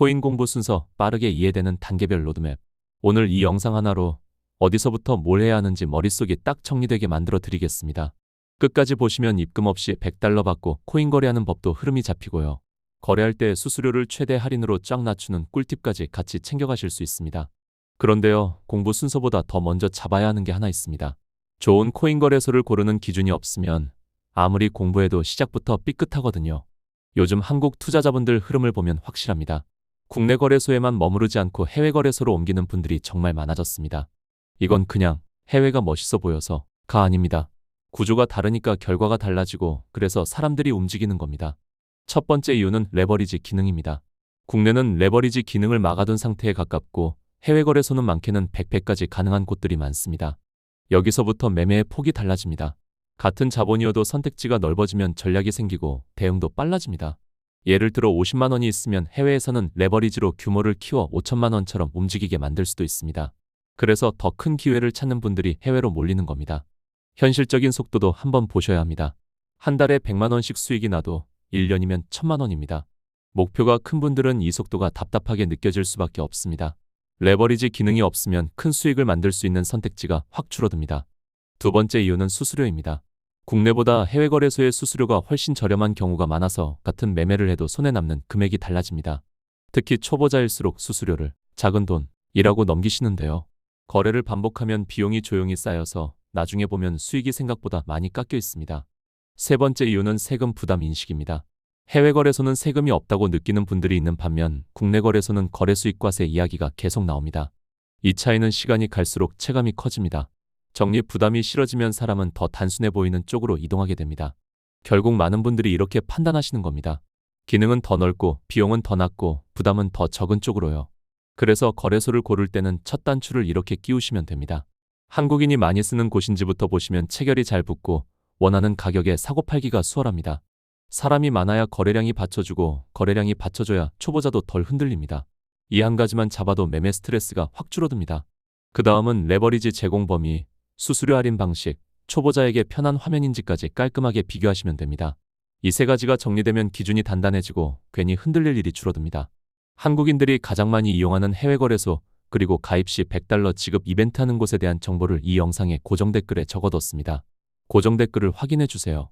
코인 공부 순서 빠르게 이해되는 단계별 로드맵. 오늘 이 영상 하나로 어디서부터 뭘 해야 하는지 머릿속이 딱 정리되게 만들어 드리겠습니다. 끝까지 보시면 입금 없이 100달러 받고 코인 거래하는 법도 흐름이 잡히고요. 거래할 때 수수료를 최대 할인으로 쫙 낮추는 꿀팁까지 같이 챙겨가실 수 있습니다. 그런데요, 공부 순서보다 더 먼저 잡아야 하는 게 하나 있습니다. 좋은 코인 거래소를 고르는 기준이 없으면 아무리 공부해도 시작부터 삐끗하거든요. 요즘 한국 투자자분들 흐름을 보면 확실합니다. 국내 거래소에만 머무르지 않고 해외 거래소로 옮기는 분들이 정말 많아졌습니다. 이건 그냥 해외가 멋있어 보여서 가 아닙니다. 구조가 다르니까 결과가 달라지고 그래서 사람들이 움직이는 겁니다. 첫 번째 이유는 레버리지 기능입니다. 국내는 레버리지 기능을 막아둔 상태에 가깝고 해외 거래소는 많게는 100배까지 가능한 곳들이 많습니다. 여기서부터 매매의 폭이 달라집니다. 같은 자본이어도 선택지가 넓어지면 전략이 생기고 대응도 빨라집니다. 예를 들어 50만 원이 있으면 해외에서는 레버리지로 규모를 키워 5천만 원처럼 움직이게 만들 수도 있습니다. 그래서 더 큰 기회를 찾는 분들이 해외로 몰리는 겁니다. 현실적인 속도도 한번 보셔야 합니다. 한 달에 100만 원씩 수익이 나도 1년이면 1000만 원입니다. 목표가 큰 분들은 이 속도가 답답하게 느껴질 수밖에 없습니다. 레버리지 기능이 없으면 큰 수익을 만들 수 있는 선택지가 확 줄어듭니다. 두 번째 이유는 수수료입니다. 국내보다 해외 거래소의 수수료가 훨씬 저렴한 경우가 많아서 같은 매매를 해도 손에 남는 금액이 달라집니다. 특히 초보자일수록 수수료를 작은 돈이라고 넘기시는데요. 거래를 반복하면 비용이 조용히 쌓여서 나중에 보면 수익이 생각보다 많이 깎여 있습니다. 세 번째 이유는 세금 부담 인식입니다. 해외 거래소는 세금이 없다고 느끼는 분들이 있는 반면 국내 거래소는 거래 수익과세 이야기가 계속 나옵니다. 이 차이는 시간이 갈수록 체감이 커집니다. 적립 부담이 싫어지면 사람은 더 단순해 보이는 쪽으로 이동하게 됩니다. 결국 많은 분들이 이렇게 판단하시는 겁니다. 기능은 더 넓고 비용은 더 낮고 부담은 더 적은 쪽으로요. 그래서 거래소를 고를 때는 첫 단추를 이렇게 끼우시면 됩니다. 한국인이 많이 쓰는 곳인지부터 보시면 체결이 잘 붙고 원하는 가격에 사고 팔기가 수월합니다. 사람이 많아야 거래량이 받쳐주고 거래량이 받쳐줘야 초보자도 덜 흔들립니다. 이 한 가지만 잡아도 매매 스트레스가 확 줄어듭니다. 그 다음은 레버리지 제공 범위, 수수료 할인 방식, 초보자에게 편한 화면 인지까지 깔끔하게 비교하시면 됩니다. 이 세 가지가 정리되면 기준이 단단해지고 괜히 흔들릴 일이 줄어듭니다. 한국인들이 가장 많이 이용하는 해외 거래소 그리고 가입 시 100달러 지급 이벤트 하는 곳에 대한 정보를 이 영상의 고정 댓글에 적어뒀습니다. 고정 댓글을 확인해 주세요.